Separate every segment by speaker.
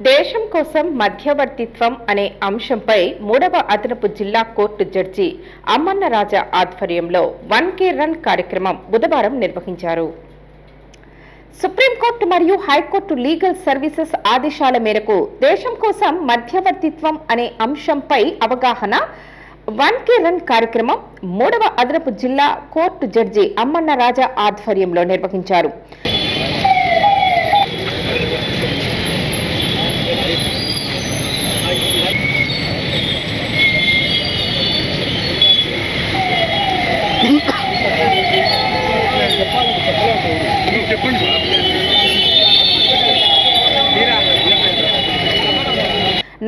Speaker 1: దేశం కోసం మధ్యవర్తిత్వం అనే అంశంపై మూడవ అదనపు జిల్లా కోర్టు జడ్జి అమ్మన్న రాజా ఆధ్వర్యంలో వన్ కే రన్ కార్యక్రమం బుధవారం నిర్వహించారు. సుప్రీంకోర్టు మరియు హైకోర్టు లీగల్ సర్వీసెస్ ఆదేశాల మేరకు దేశం కోసం మధ్యవర్తిత్వం అనే అంశంపై అవగాహన వన్ కే రన్ కార్యక్రమం మూడవ అదనపు జిల్లా కోర్టు జడ్జి అమ్మన్న రాజా ఆధ్వర్యంలో నిర్వహించారు.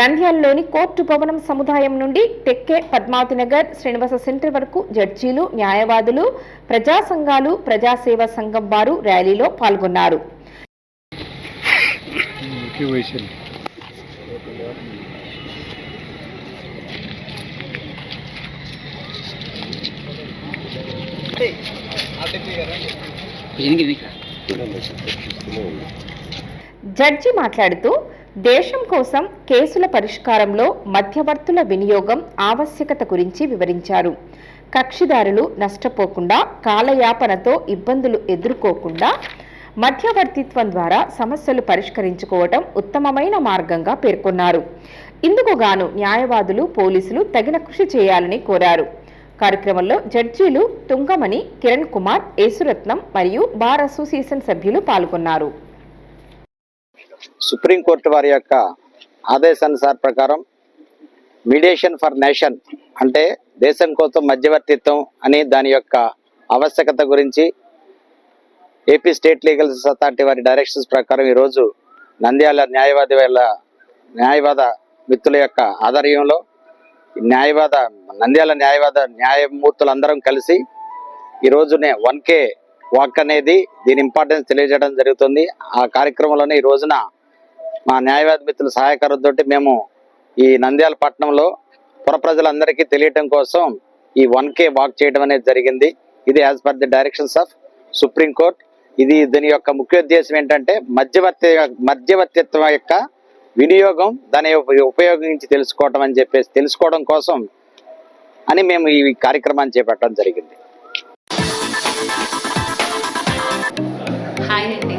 Speaker 1: నంద్యాలలోని కోర్టు భవనం సముదాయం నుండి తెక్కే పద్మావతి నగర్ శ్రీనివాస సెంటర్ వరకు జడ్జీలు న్యాయవాదులు ప్రజా సంఘాలు ప్రజాసేవా సంఘం వారు ర్యాలీలో పాల్గొన్నారు. జడ్జి మాట్లాడుతూ దేశం కోసం కేసుల పరిష్కారంలో మధ్యవర్తుల వినియోగం ఆవశ్యకత గురించి వివరించారు. కక్షిదారులు నష్టపోకుండా కాలయాపనతో ఇబ్బందులు ఎదుర్కోకుండా మధ్యవర్తిత్వం ద్వారా సమస్యలు పరిష్కరించుకోవటం ఉత్తమమైన మార్గంగా పేర్కొన్నారు. ఇందుకు గాను న్యాయవాదులు పోలీసులు తగిన కృషి చేయాలని కోరారు. కార్యక్రమంలో జడ్జీలు తుంగమణి కిరణ్ కుమార్ యేసురత్నం మరియు బార్ అసోసియేషన్ సభ్యులు పాల్గొన్నారు.
Speaker 2: సుప్రీంకోర్టు వారి యొక్క ఆదేశానుసార ప్రకారం మీడియేషన్ ఫర్ నేషన్ అంటే దేశం కోసం మధ్యవర్తిత్వం అని దాని యొక్క ఆవశ్యకత గురించి ఏపీ స్టేట్ లీగల్ అథారిటీ వారి డైరెక్షన్స్ ప్రకారం ఈరోజు నంద్యాల న్యాయవాది వాళ్ళ న్యాయవాద మిత్రుల యొక్క ఆధ్వర్యంలో న్యాయవాద నంద్యాల న్యాయవాద న్యాయమూర్తులందరం కలిసి ఈ రోజునే వన్ కే వాక్ అనేది దీని ఇంపార్టెన్స్ తెలియజేయడం జరుగుతుంది. ఆ కార్యక్రమంలోనే ఈ రోజున మా న్యాయవాద మిత్రుల సహాయకారంతో మేము ఈ నంద్యాల పట్టణంలో పుర ప్రజలందరికీ తెలియటం కోసం ఈ వన్ కే వాక్ చేయడం అనేది జరిగింది. ఇది as per the directions of supreme court ఇది దీని యొక్క ముఖ్య ఉద్దేశం ఏంటంటే మధ్యవర్తి మధ్యవర్తిత్వం యొక్క వినియోగం దాని ఉపయోగించి తెలుసుకోవటం అని చెప్పేసి తెలుసుకోవడం కోసం అని మేము ఈ కార్యక్రమాన్ని చేపట్టడం జరిగింది.
Speaker 3: హాయ్ అండి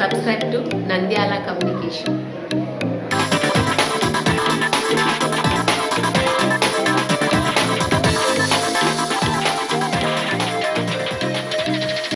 Speaker 3: సబ్స్క్రైబ్ టు నంద్యాల కమ్యూనికేషన్